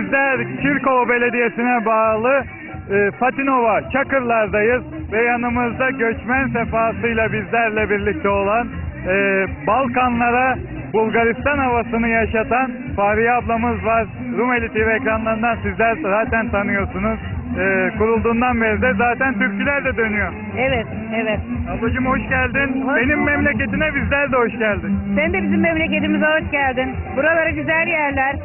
Bizler Kirkova Belediyesi'ne bağlı e, Fatinova Çakırlar'dayız ve yanımızda göçmen sefasıyla bizlerle birlikte olan e, Balkanlara Bulgaristan havasını yaşatan Fahriye ablamız var. Rumeli TV ekranlarından sizler zaten tanıyorsunuz. E, kurulduğundan beri de zaten türküler de dönüyor. Evet, evet. Ablacığım hoş geldin. Hoş Benim bulduk. memleketine bizler de hoş geldin. Sen de bizim memleketimize hoş geldin. Buraları güzel yerler.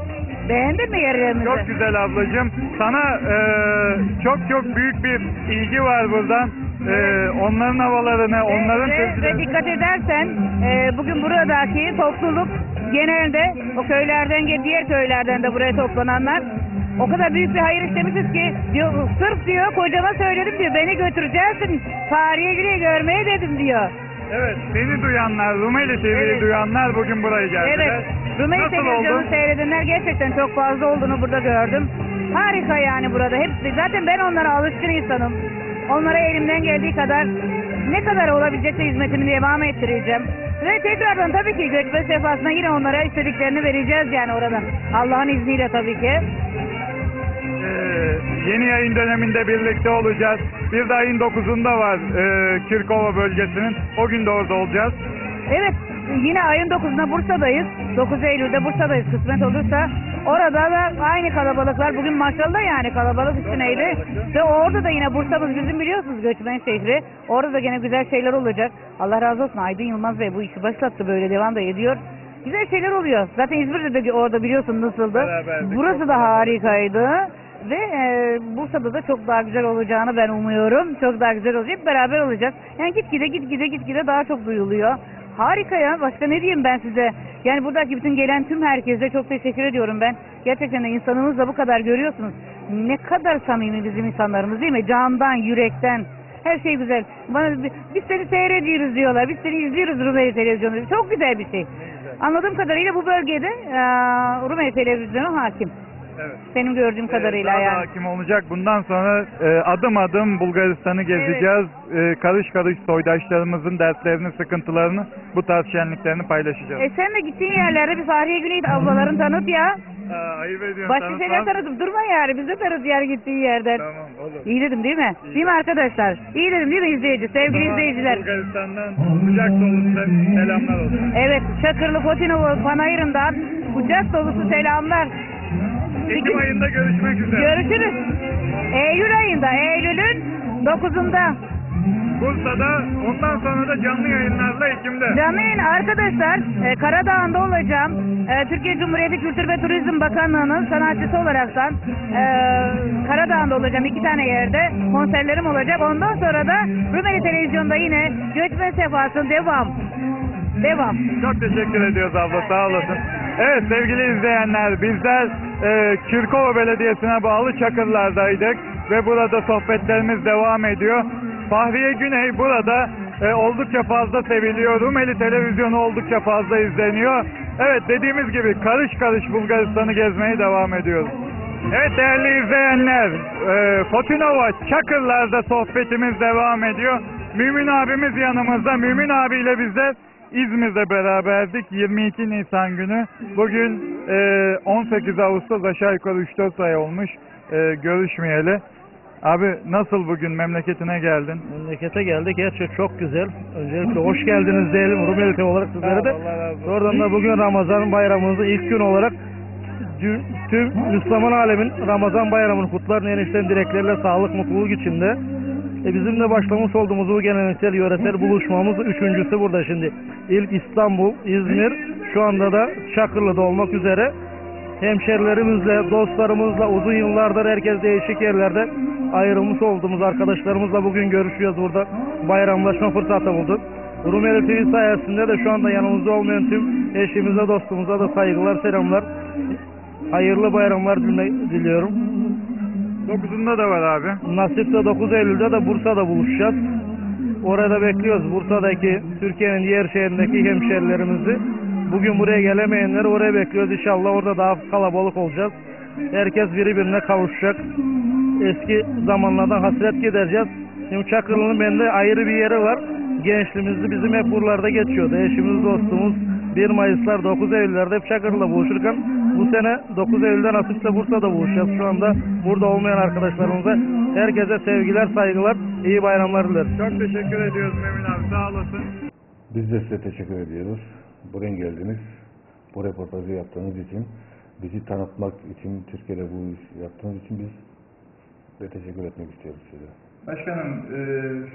Beğendin mi yerlerimizi? Çok güzel ablacığım. Sana e, çok çok büyük bir ilgi var buradan. E, onların havalarını, Ve- onların ve, ve seslerini... dikkat edersen e, bugün buradaki topluluk genelde o köylerden diğer köylerden de buraya toplananlar o kadar büyük bir hayır işlemişiz ki diyor, sırf diyor kocama söyledim diyor beni götüreceksin tarihe güne görmeye dedim diyor. Evet, seni duyanlar, Rumeli TV'yi Evet. duyanlar bugün buraya geldiler. Evet. Rumeli Nasıl televizyonu oldu? seyredenler gerçekten çok fazla olduğunu burada gördüm. Harika yani burada. Hepsi. Zaten ben onlara alışkın insanım. Onlara elimden geldiği kadar ne kadar olabilecekse hizmetimi devam ettireceğim. Ve tekrardan tabii ki göçmen sefasına yine onlara istediklerini vereceğiz yani oradan. Allah'ın izniyle tabii ki. Ee, yeni yayın döneminde birlikte olacağız. Bir de ayın 9'unda var e, Kirkova bölgesinin. O gün de orada olacağız. Evet yine ayın 9'unda Bursa'dayız. 9 Eylül'de Bursa'dayız kısmet olursa. Orada da aynı kalabalıklar. Bugün maşallah yani kalabalık üstüneydi. Ve orada da yine Bursa'mız bizim biliyorsunuz göçmen şehri. Orada da gene güzel şeyler olacak. Allah razı olsun Aydın Yılmaz Bey bu işi başlattı böyle devam da ediyor. Güzel şeyler oluyor. Zaten İzmir'de de orada biliyorsun nasıldı. Beraberdik, Burası da harikaydı. Ve e, Bursa'da da çok daha güzel olacağını ben umuyorum. Çok daha güzel olacak. Beraber olacağız. Yani gitgide gitgide gitgide daha çok duyuluyor. Harika ya. Başka ne diyeyim ben size? Yani buradaki bütün gelen tüm herkese çok teşekkür ediyorum ben. Gerçekten de insanımızla bu kadar görüyorsunuz. Ne kadar samimi bizim insanlarımız değil mi? Candan, yürekten. Her şey güzel. Bana, biz seni seyrediyoruz diyorlar. Biz seni izliyoruz Rumeli televizyonu. Çok güzel bir şey. Anladığım kadarıyla bu bölgede e, Rumeli televizyonu hakim. Evet. Benim gördüğüm kadarıyla Ee, daha da yani. hakim olacak. Bundan sonra e, adım adım Bulgaristan'ı gezeceğiz. E, karış karış soydaşlarımızın dertlerini, sıkıntılarını, bu tarz şenliklerini paylaşacağız. E sen de gittiğin yerlerde bir Fahriye Güney ablaların tanıt ya. Aa, ayıp ediyorsun. Başka tanıtmam. şeyler tanıtıp durma yani. Biz de tanıt yani gittiğin yerden. Tamam olur. İyi dedim değil mi? İyi. Değil mi arkadaşlar? İyi dedim değil mi izleyici? Sevgili Sana izleyiciler. Bulgaristan'dan sıcak dolu selamlar olsun. Evet Çakırlı Kotinova Panayırı'ndan kucak dolusu selamlar. Ekim ayında görüşmek üzere. Görüşürüz. Eylül ayında, Eylül'ün 9'unda. Bursa'da ondan sonra da canlı yayınlarla Ekim'de. Canlı yayın arkadaşlar e, Karadağ'ında olacağım. E, Türkiye Cumhuriyeti Kültür ve Turizm Bakanlığı'nın sanatçısı olaraktan e, Karadağ'ında olacağım. iki tane yerde konserlerim olacak. Ondan sonra da Rumeli Televizyonu'nda yine Göçmen Sefası devam. Devam. Çok teşekkür ediyoruz abla sağ olasın. Evet sevgili izleyenler bizler e, Kirkova Belediyesi'ne bağlı Çakırlar'daydık ve burada sohbetlerimiz devam ediyor. Fahriye Güney burada e, oldukça fazla seviliyor. Rumeli televizyonu oldukça fazla izleniyor. Evet dediğimiz gibi karış karış Bulgaristan'ı gezmeye devam ediyoruz. Evet değerli izleyenler, e, Fotinova Çakırlar'da sohbetimiz devam ediyor. Mümin abimiz yanımızda. Mümin abiyle bizler İzmir'de beraberdik 22 Nisan günü. Bugün e, 18 Ağustos aşağı yukarı 3-4 ay olmuş e, görüşmeyeli. Abi nasıl bugün memleketine geldin? Memlekete geldik. Her şey çok güzel. Öncelikle hoş geldiniz diyelim Rumeli olarak sizlere de. Oradan da bugün Ramazan bayramımızın ilk gün olarak tüm, tüm Müslüman alemin Ramazan bayramını kutlar. Enişten dileklerle sağlık, mutluluk içinde. E bizim de başlamış olduğumuz bu geleneksel yöresel buluşmamız üçüncüsü burada şimdi. İlk İstanbul, İzmir, şu anda da Çakırlı'da olmak üzere hemşerilerimizle, dostlarımızla uzun yıllardır herkes değişik yerlerde ayrılmış olduğumuz arkadaşlarımızla bugün görüşüyoruz burada. Bayramlaşma fırsatı bulduk. Rumeli TV sayesinde de şu anda yanımızda olmayan tüm eşimize, dostumuza da saygılar, selamlar. Hayırlı bayramlar diliyorum. 9'unda da var abi. Nasipse 9 Eylül'de de Bursa'da buluşacağız. Orada bekliyoruz. Bursa'daki, Türkiye'nin diğer şehrindeki hemşerilerimizi. Bugün buraya gelemeyenleri oraya bekliyoruz. İnşallah orada daha kalabalık olacağız. Herkes birbirine kavuşacak. Eski zamanlardan hasret gidereceğiz. Şimdi Çakırlı'nın bende ayrı bir yeri var. Gençliğimizde bizim hep buralarda geçiyordu. Eşimiz, dostumuz 1 Mayıs'lar, 9 Eylül'lerde hep Çakırlı'da buluşurken Bu sene 9 Eylül'de nasipse Bursa'da buluşacağız. Şu anda burada olmayan arkadaşlarımıza herkese sevgiler, saygılar, iyi bayramlar dileriz. Çok teşekkür ediyoruz Memin abi sağ olasın. Biz de size teşekkür ediyoruz. Buraya geldiniz. Bu röportajı yaptığınız için, bizi tanıtmak için, Türkiye'de bu iş yaptığınız için biz de teşekkür etmek istiyoruz size. Başkanım e,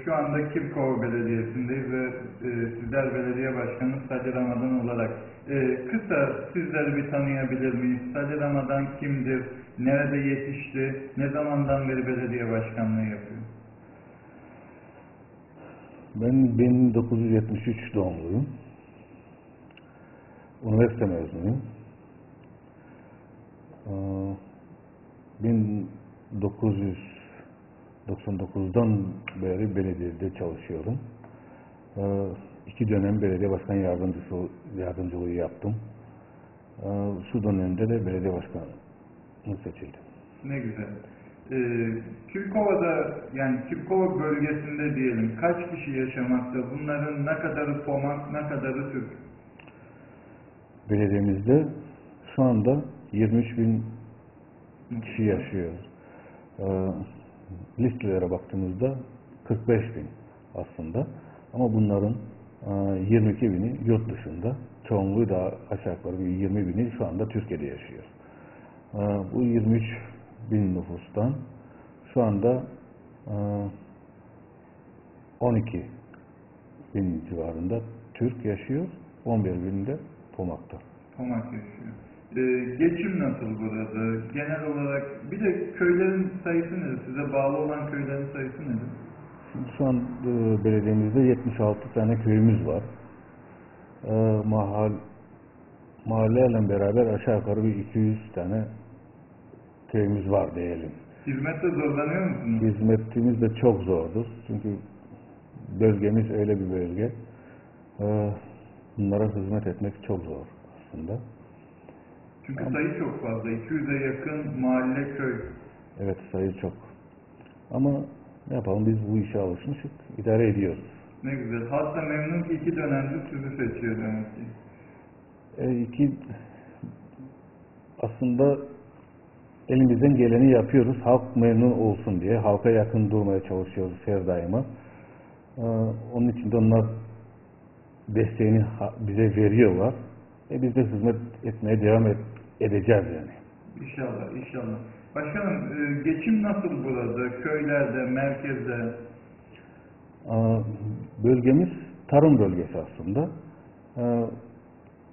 şu anda Kirkova Belediyesi'ndeyiz ve e, sizler belediye başkanı Sadri Ramadan olarak e, kısa sizleri bir tanıyabilir miyiz? Sadri Ramadan kimdir? Nerede yetişti? Ne zamandan beri belediye başkanlığı yapıyor? Ben 1973 doğumluyum. Üniversite mezunuyum. Ee, 1999'dan beri belediyede çalışıyorum. Ee, iki dönem belediye başkan yardımcısı yardımcılığı yaptım. Ee, şu dönemde de belediye başkanı seçildim. Ne güzel. E, Kirkova'da yani Kirkova bölgesinde diyelim kaç kişi yaşamakta? Bunların ne kadarı Pomak, ne kadarı Türk? Belediyemizde şu anda 23 bin kişi yaşıyor. Ee, listelere baktığımızda 45 bin aslında. Ama bunların e, 22 bini yurt dışında. Çoğunluğu da aşağı yukarı bir 20 bini şu anda Türkiye'de yaşıyor. Ee, bu 23 bin nüfustan şu anda e, 12 bin civarında Türk yaşıyor. 11 bin de Pomak'ta. Pomak yaşıyor. Ee, geçim nasıl burada? Genel olarak bir de köylerin sayısı nedir? Size bağlı olan köylerin sayısı nedir? Şimdi şu an e, belediyemizde 76 tane köyümüz var. E, mahal, mahallelerle beraber aşağı yukarı bir 200 tane köyümüz var diyelim. Hizmette zorlanıyor musunuz? Hizmetimiz de çok zordur. Çünkü bölgemiz öyle bir bölge. E, bunlara hizmet etmek çok zor aslında. Çünkü sayı çok fazla. 200'e yakın mahalle köy. Evet sayı çok. Ama ne yapalım biz bu işe alışmışız. idare ediyoruz. Ne güzel. Hatta memnun ki iki dönemdir sizi seçiyor demek ki. E, iki aslında elimizden geleni yapıyoruz. Halk memnun olsun diye. Halka yakın durmaya çalışıyoruz her daima. E, onun için de onlar desteğini bize veriyorlar. E, biz de hizmet etmeye devam et- edeceğiz yani. İnşallah, inşallah. Başkanım, e, geçim nasıl burada? Köylerde, merkezde? Bölgemiz tarım bölgesi aslında.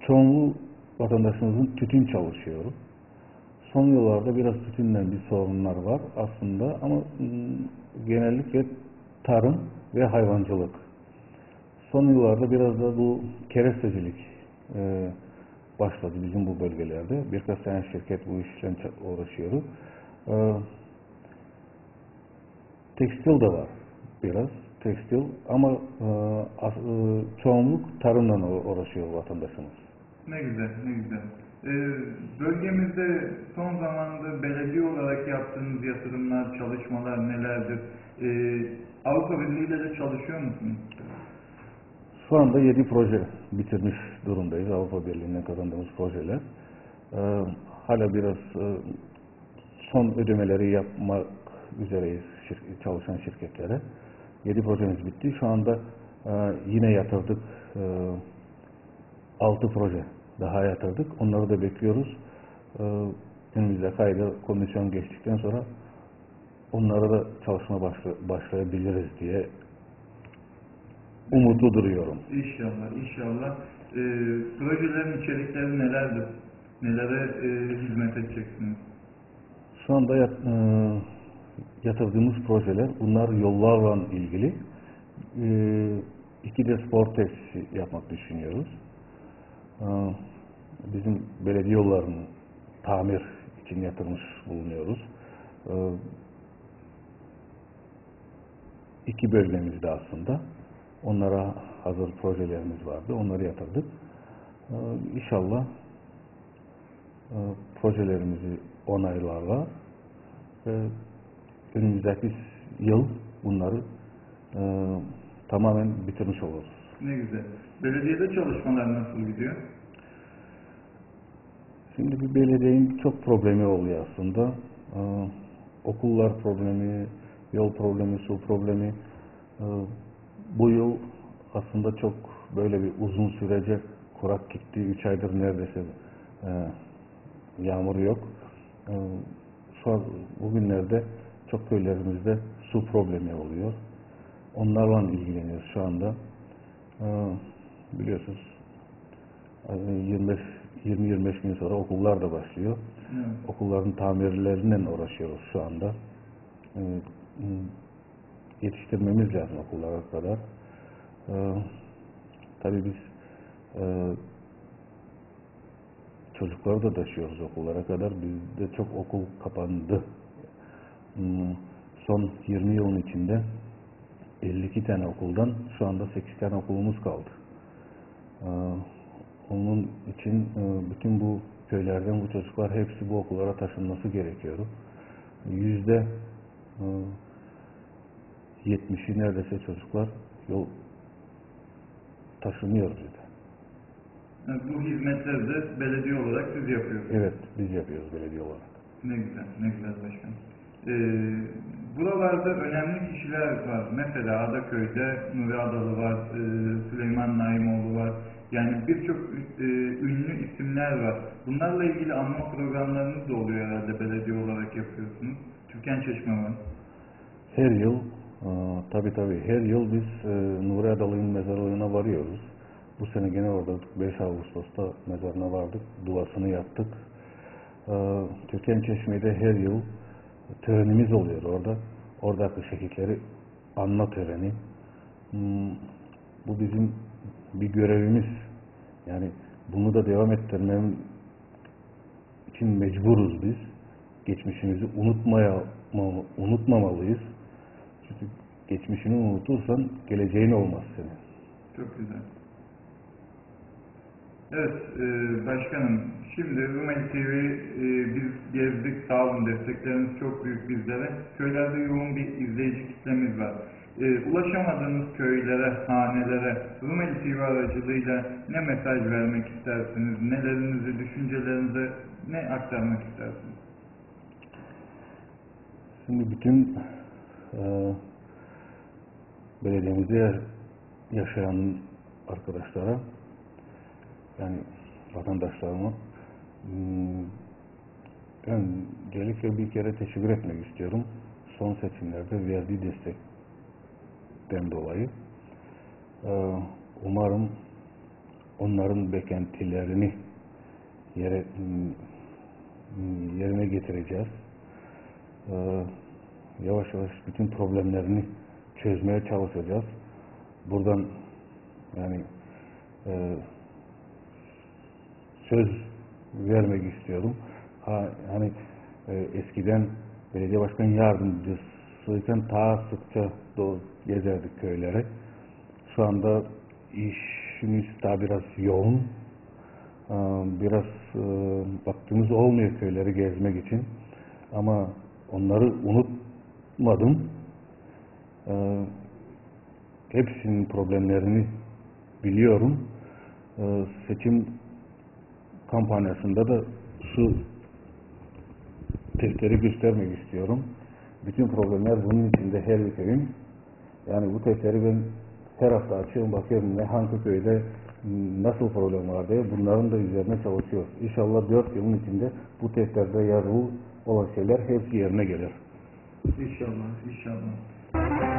Çoğunluğu vatandaşımızın tütün çalışıyor. Son yıllarda biraz tütünden bir sorunlar var aslında ama mm, genellikle tarım ve hayvancılık. Son yıllarda biraz da bu kerestecilik e, başladı bizim bu bölgelerde. Birkaç tane şirket bu işle uğraşıyor. Ee, Tekstil de var biraz tekstil ama e, as- e, çoğunluk tarımla uğra- uğraşıyor vatandaşımız. Ne güzel, ne güzel. E, bölgemizde son zamanda belediye olarak yaptığınız yatırımlar, çalışmalar nelerdir? E, Avrupa Birliği ile de çalışıyor musunuz? Şu anda 7 proje bitirmiş durumdayız. Avrupa Birliği'nden kazandığımız projeler. Ee, hala biraz e, son ödemeleri yapmak üzereyiz şir- çalışan şirketlere. 7 projemiz bitti. Şu anda e, yine yatırdık. E, 6 proje daha yatırdık. Onları da bekliyoruz. E, önümüzdeki ayda komisyon geçtikten sonra onlara da çalışma başla- başlayabiliriz diye umutlu duruyorum. İnşallah, inşallah. E, projelerin içerikleri nelerdir? Nelere e, hizmet edeceksiniz? Şu anda yat- e, yatırdığımız projeler, bunlar yollarla ilgili. E, iki de spor tesisi yapmak düşünüyoruz. E, bizim belediye yollarını tamir için yatırmış bulunuyoruz. E, iki bölgemizde aslında. Onlara hazır projelerimiz vardı. Onları yatırdık. E, inşallah e, projelerimizi onaylarlar ve önümüzdeki yıl bunları e, tamamen bitirmiş oluruz. Ne güzel. Belediyede çalışmalar nasıl gidiyor? Şimdi bir belediyenin çok problemi oluyor aslında. Ee, okullar problemi, yol problemi, su problemi. Ee, bu yıl aslında çok böyle bir uzun sürece kurak gitti. Üç aydır neredeyse e, yağmur yok. Ee, şu an bugünlerde çok köylerimizde su problemi oluyor. Onlarla ilgileniyoruz şu anda. Ee, biliyorsunuz 25 20-25 gün sonra okullar da başlıyor. Okulların tamirleriyle uğraşıyoruz şu anda. M, yetiştirmemiz lazım okullara kadar. Ee, tabii biz e, çocukları da taşıyoruz okullara kadar. Bizde çok okul kapandı. Hmm, Son 20 yılın içinde 52 tane okuldan şu anda 8 tane okulumuz kaldı. Ee, Onun için e, bütün bu köylerden bu çocuklar hepsi bu okullara taşınması gerekiyor. Yüzde e, 70'i neredeyse çocuklar yol taşınıyor. Yani bu hizmetleri de belediye olarak siz yapıyorsunuz. Evet, biz yapıyoruz belediye olarak. Ne güzel, ne güzel başkanım. Ee, buralarda önemli kişiler var. Mesela Adaköy'de Nuri Adalı var, e, Süleyman Naimoğlu var. Yani birçok e, ünlü isimler var. Bunlarla ilgili anma programlarınız da oluyor herhalde belediye olarak yapıyorsunuz. Türkan Çeşme var. Her yıl, e, tabi tabi her yıl biz e, Nuri Adalı'nın mezarlığına varıyoruz. Bu sene gene orada 5 Ağustos'ta mezarına vardık, duasını yaptık. E, Türkan Çeşme'de her yıl törenimiz oluyor orada. Oradaki şehitleri anma töreni. Hmm, Bu bizim bir görevimiz. Yani bunu da devam ettirmem için mecburuz biz. Geçmişimizi unutmaya unutmamalıyız. Çünkü geçmişini unutursan geleceğin olmaz senin. Çok güzel. Evet e, başkanım şimdi Rumeli TV e, biz gezdik sağ olun destekleriniz çok büyük bizlere. Köylerde yoğun bir izleyici kitlemiz var. E, ulaşamadığınız köylere, hanelere Rumeli TV aracılığıyla ne mesaj vermek istersiniz? Nelerinizi, düşüncelerinizi ne aktarmak istersiniz? Şimdi bütün e, belediyemizde ya- yaşayan arkadaşlara yani vatandaşlarıma hmm, öncelikle bir kere teşekkür etmek istiyorum. Son seçimlerde verdiği destekten dolayı. E, umarım onların beklentilerini yere, hmm, yerine getireceğiz. Ee, yavaş yavaş bütün problemlerini çözmeye çalışacağız. Buradan yani e, söz vermek istiyorum. Ha, hani e, eskiden belediye başkan yardımcısıyken daha sıkça doğru gezerdik köylere. Şu anda işimiz daha biraz yoğun. Ee, Biraz e, vaktimiz olmuyor köyleri gezmek için. Ama onları unutmadım. Ee, hepsinin problemlerini biliyorum. Ee, seçim kampanyasında da şu testleri göstermek istiyorum. Bütün problemler bunun içinde her bir köyün. Yani bu testleri ben her hafta açıyorum bakıyorum ne hangi köyde nasıl problem var diye bunların da üzerine çalışıyoruz. İnşallah 4 yılın içinde bu testlerde yazılı olan şeyler hepsi yerine gelir. ისამა ისამა